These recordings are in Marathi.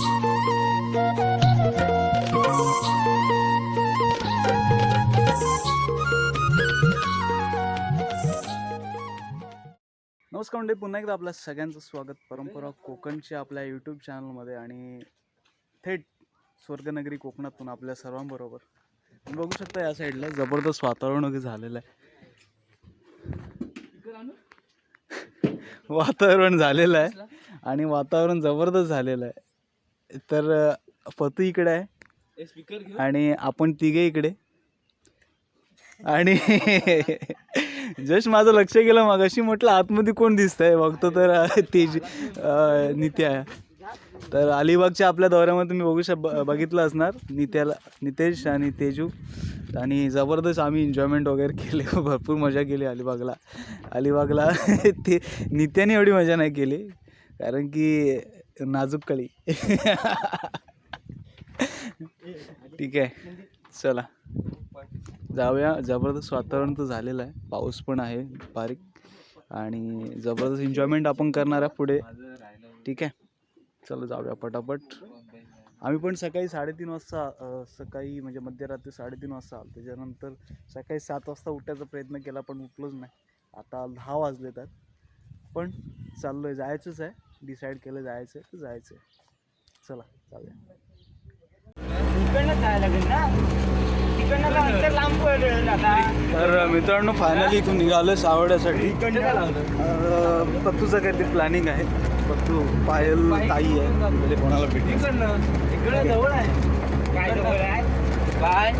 नमस्कार म्हणजे पुन्हा एकदा आपल्या सगळ्यांचं स्वागत. परंपरा कोकणच्या आपल्या यूट्यूब चॅनलमध्ये आणि थेट स्वर्गनगरी कोकणातून आपल्या सर्वांबरोबर. तुम्ही बघू शकता या साईडला जबरदस्त वातावरण वगैरे झालेलं आहे. वातावरण झालेलं आहे आणि वातावरण जबरदस्त झालेलं आहे. तर पतू इकडे आहे. आणि आपण तिघे इकडे. आणि जस्ट माझं लक्ष गेलं मग अशी म्हटलं आतमध्ये कोण दिसतंय? बघतो तर तेज नित्या आहे. तर अलिबागच्या आपल्या दौऱ्यामध्ये तुम्ही बघू शक बघितलं असणार. नित्याला नितेश आणि तेजू. आणि जबरदस्त आम्ही एन्जॉयमेंट वगैरे केले. भरपूर मजा केली अलिबागला. अलिबागला ते नित्याने एवढी मजा नाही केली. कारण की नाजूक कळी. ठीक आहे. चला. जाऊया. जबरदस्त वातावरण तर झालेलं आहे. पाऊस पण आहे. बारीक. आणि जबरदस्त एन्जॉयमेंट आपण करणार आहे पुढे. ठीक आहे. चला जाऊया पटापट. आम्ही पण सकाळी साडेतीन वाजता सकाळी म्हणजे मध्यरात्री साडेतीन वाजता आलो. त्याच्यानंतर सकाळी सात वाजता उठायचा प्रयत्न केला पण उठलोच नाही. आता दहा वाजले तर पण चाललो आहे जायचंच आहे. डिसाईड केलं जायचं तर जायचं. चला आता तर मित्रांनो फायनली इथून निघालो सावड्यासाठी. अं, पत्तूचं काहीतरी प्लॅनिंग आहे. पत्तू पायल ताई आहे. म्हणजे कोणाला भेटेल? इकडं जवळ आहे. काय जवळ आहे? काय?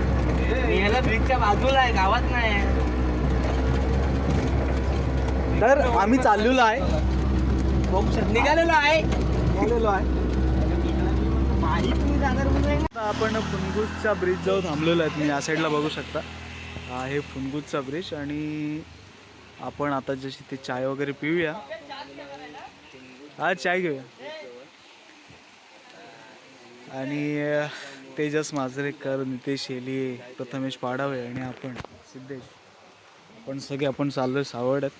याला ब्रिजच्या बाजूला आहे गावात नाही आहे. तर आम्ही चाललेलो आहे. निघालेलो आहे. निघालेलो आहे. जाणार आता आपण फुनगुजच्या ब्रिज जवळ थांबलेलो आहे. तुम्ही या साईडला बघू शकता. हे आहे फुनगुजचा ब्रिज आणि आपण आता जशी ते चाय वगैरे पिऊया. हा चाय घेऊया. आणि अं, तेजस माजरेकर नितेश हेली प्रथमेश पाडावे आणि आपण सिद्धेश. आपण सगळे आपण चाललोय सावर्ड्यात सावर्ड्यात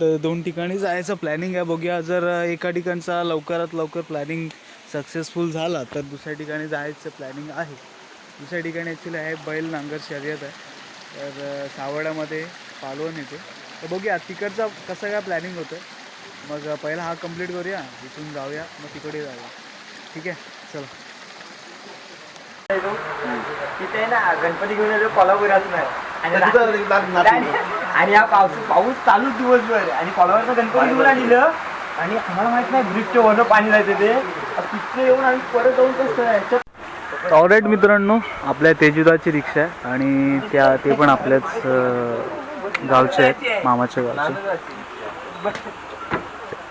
द- दोन ठिकाणी जायचं प्लॅनिंग आहे. बघूया जर एका ठिकाणचा लवकरात लवकर प्लॅनिंग सक्सेसफुल झाला तर दुसऱ्या ठिकाणी जायचं प्लॅनिंग आहे. दुसऱ्या ठिकाणी ॲक्च्युली आहे बैल नांगर शर्यत आहे. तर अं, सावर्ड्यामध्ये पालवण येते. तर बघूया तिकडचा कसं काय प्लॅनिंग होतं मग पहिला हा कंप्लीट करूया. इथून जाऊया. मग तिकडे जाऊया. ठीक आहे? चला. तिथे आहे ना गणपती घेऊन आलो कोल्हापुरात नाही आणि हा पाऊस पाऊस चालू दिवसभर. आणि कोल्हापूरचं गणपती घेऊन आणलं. आणि आम्हाला माहीत नाही ब्रिजच्या वरनं पाणी जायचं ते. तिथे येऊन आम्ही परत जाऊन कसं याच्यात ऑलराईट मित्रांनो आपल्या तेजुदाची रिक्षा आहे आणि त्या ते पण आपल्याच गावचे आहेत मामाच्या गावचे.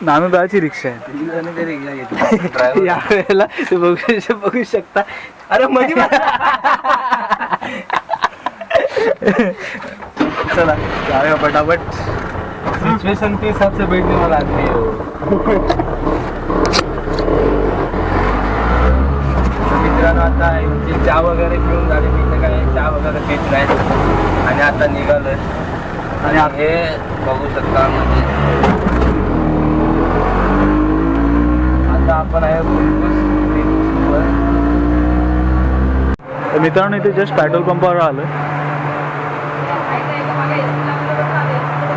नानूदाची रिक्षा आहे. या वेळेला ते बघू बघू शकता. अरे मध्ये चला. जाऊया पटापट? सिच्युएशन के हिसाब से बैठने वाला आदमी है तर मित्रांनो आता यांची चहा वगैरे पिऊन झाले मी तर काय चहा वगैरे पीत नाही. आणि आता निघालोय. आणि हे बघू शकता म्हणजे. आता आपण आहे मित्रांनो इथे जस्ट पेट्रोल पंपावर आलो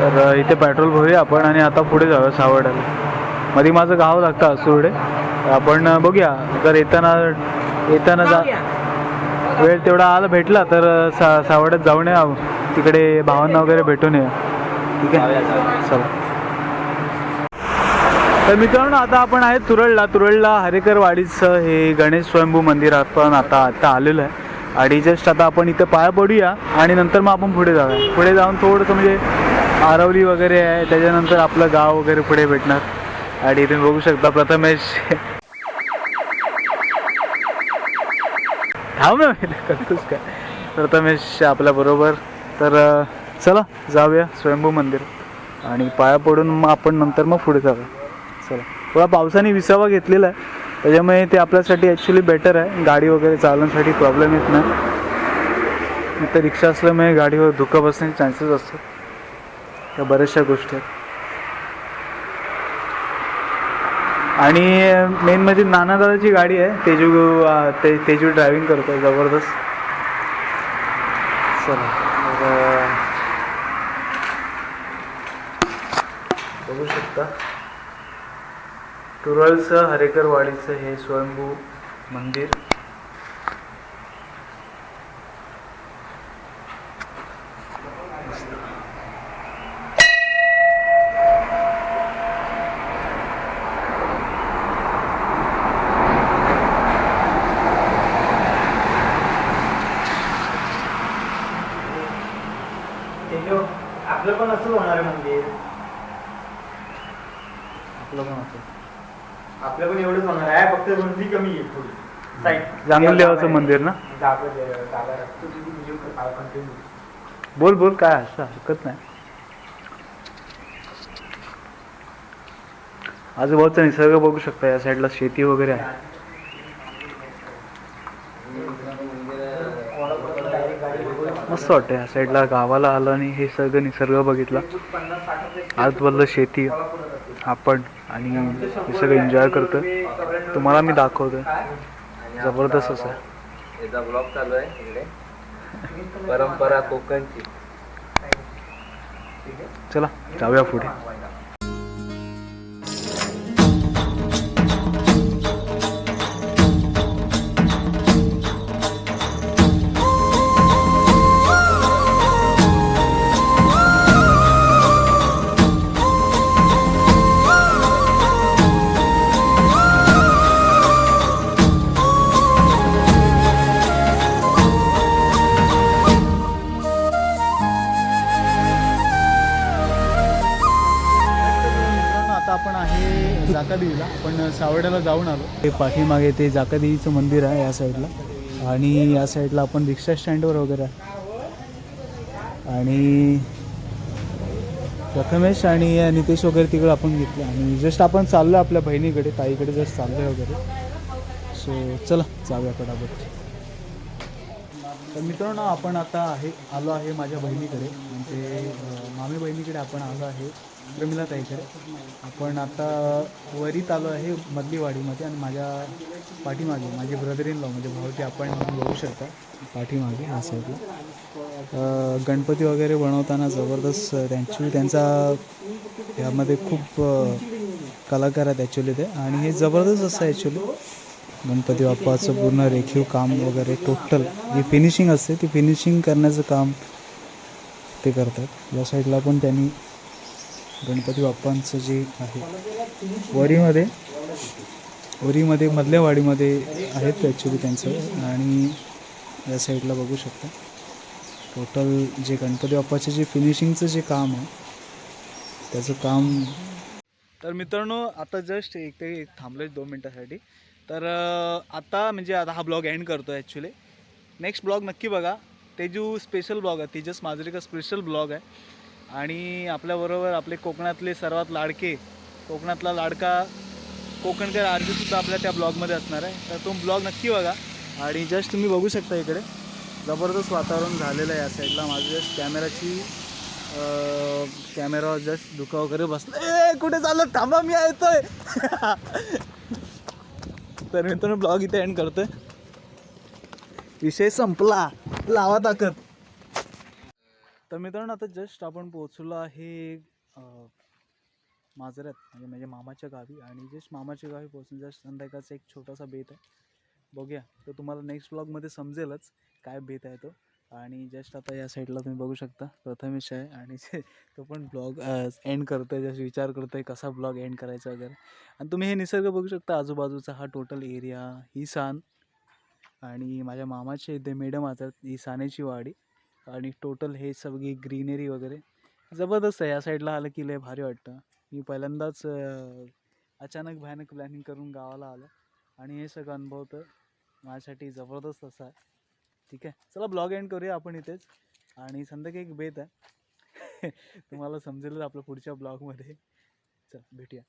तर इथे पेट्रोल भरूया आपण आणि आता पुढे जाऊया सावर्ड्याला. मध्ये माझं गाव लागतं असुर्डे आपण बघूया. जर येताना येताना जा वेळ तेवढा आला भेटला तर सा सावर्ड्यात जाऊन या. तिकडे भावांना वगैरे भेटून या. ठीक आहे? चला. तर मित्रांनो आता आपण आहे तुरळला. तुरळला हरेकर वाडीचं हे गणेश स्वयंभू मंदिर आपण आता आता आलेलो आहे. आणि जस्ट आता आपण इथं पाया पडूया आणि नंतर मग आपण पुढे जाऊया. पुढे जाऊन थोडंसं म्हणजे आरवली वगैरे आहे त्याच्यानंतर आपलं गाव वगैरे पुढे भेटणार. आणि तुम्ही बघू शकता प्रथमेश. थांब ना करतोच काय? प्रथमेश आपल्या बरोबर. तर चला जाऊया स्वयंभू मंदिर. आणि पाया पडून मग आपण नंतर मग पुढे जाऊया. चला. थोडा पावसाने विसावा घेतलेला आहे. त्याच्यामुळे ते आपल्यासाठी ॲक्च्युली बेटर आहे. गाडी वगैरे चालवण्यासाठी प्रॉब्लेम येत नाही. तर रिक्षा असल्यामुळे गाडीवर धुकं बसण्याचे चान्सेस असतात. त्या बऱ्याचशा गोष्टी आहेत. आणि मेन म्हणजे नानादादाची गाडी आहे. तेजू ते तेजू ड्रायव्हिंग करतो जबरदस्त. चला बघू शकता. तुरळचं हरेकरवाडीचं हे स्वयंभू मंदिर आपलं पण असं होणार आहे मंदिर आपलं पण असं आपलं पण एवढंच होणार आहे फक्त रुंदी कमी आहे थोडी. साईड. जांगल देवाचं मंदिर ना? जागा जागा राखतो तुझी व्हिडिओ कंटिन्यू बोल बोल काय असं हरकत नाही. आजूबाजूचा निसर्ग बघू शकता या साईडला शेती वगैरे आहे. मस्त वाटतं या साईडला गावाला आलं आणि हे सगळं निसर्ग बघितला. आजूबाजूला शेती. आपण आणि हे सगळं एन्जॉय करतोय. तुम्हाला मी दाखवतोय. जबरदस्त असं. याचा ब्लॉग चालू आहे इकडे. परंपरा कोकणची. चला जाऊया पुढे. जाकादेवीला आपण सावड्याला जाऊन आलो. ते पाठीमागे ते जाकादेवीचं मंदिर आहे या साईडला. आणि या साईडला आपण रिक्षा स्टँडवर वगैरे आहे. आणि प्रथमेश आणि नितेश वगैरे तिकडे आपण घेतलं. आणि जस्ट आपण चाललो आपल्या बहिणीकडे ताईकडे जस्ट चाललो वगैरे. सो चला जाऊया पटापट. तर मित्रांनो आपण आता आहे आलो आहे माझ्या बहिणीकडे. म्हणजे मामी बहिणीकडे आपण आलो आहे. प्रमिला ताईकडे. आपण आता वरीत आलो आहे मधलीवाडीमध्ये आणि माझ्या पाठीमागे माझे ब्रदर इन लॉ म्हणजे भाऊजी आपण बघू शकता पाठीमागे हा साईडला गणपती वगैरे बनवताना जबरदस्त त्यांची त्यांचा यामध्ये खूप कलाकार आहेत ॲक्च्युली ते. आणि हे जबरदस्त असं ॲक्च्युली गणपती बाप्पाचं पूर्ण रेखीव काम वगैरे टोटल जी फिनिशिंग असते ती फिनिशिंग करण्याचं काम ते करतात. या साईडला पण त्यांनी गणपती बाप्पांचं जे आहे वरीमध्ये वरीमध्ये मधल्या वाडीमध्ये आहेत ॲक्च्युली त्यांचं. आणि या साईडला बघू शकता. टोटल जे गणपती बाप्पाचे जे फिनिशिंगचं जे काम आहे त्याचं काम तर मित्रांनो आता जस्ट एक ते एक थांबलो दोन मिनटासाठी. तर आता म्हणजे आता हा ब्लॉग एंड करतो ॲक्च्युली नेक्स्ट ब्लॉग नक्की बघा. तेजू स्पेशल ब्लॉग आहे. तेजस माजरेकर स्पेशल ब्लॉग आहे. आणि आपल्याबरोबर आपले कोकणातले सर्वात लाडके कोकणातला लाडका कोकणकर आरजीसुद्धा आपल्या त्या ब्लॉगमध्ये असणार आहे. तर तो ब्लॉग नक्की बघा. आणि जस्ट तुम्ही बघू शकता इकडे. जबरदस्त वातावरण झालेलं आहे या साईडला माझं जस्ट कॅमेराची कॅमेरा जस्ट दुखा वगैरे बसलं. ए कुठे चाललं? थांबा मी येतोय. तर मित्रांनो ब्लॉग इथे एंड करतोय. विषय संपला. लावा ताकद. तर मित्रांनो आता जस्ट आपण पोहोचलो आहे अं, माजऱ्यात म्हणजे माझ्या मामाच्या गावी. आणि जस्ट मामाच्या गावी पोहोचून जस्ट संध्याकाळचा एक छोटासा बेत आहे. बघूया. तर तुम्हाला नेक्स्ट ब्लॉगमध्ये समजेलच काय बेत आहे तो. आणि जस्ट आता या साईडला तुम्ही बघू शकता प्रथमेश आहे. आणि तो पण ब्लॉग एंड करतो आहे जस्ट विचार करतो आहे कसा ब्लॉग एंड करायचा वगैरे. आणि तुम्ही हे निसर्ग बघू शकता आजूबाजूचा हा टोटल एरिया ही सान. आणि माझ्या मामाचे इथे मॅडम आता ही सानेची वाडी. आणि टोटल हे सगळी ग्रीनरी वगैरे जबरदस्त आहे. या साईडला आलं की लय भारी वाटतं. मी पहिल्यांदाच अचानक भयानक प्लॅनिंग करून गावाला आलो आणि हे सगळं अनुभवतं माझ्यासाठी जबरदस्त असं आहे. ठीक आहे. चला ब्लॉग एंड करूया आपण इथेच. आणि संध्याकाळी एक बेत आहे. तुम्हाला समजेलच आपलं पुढच्या ब्लॉगमध्ये. चल भेटूया.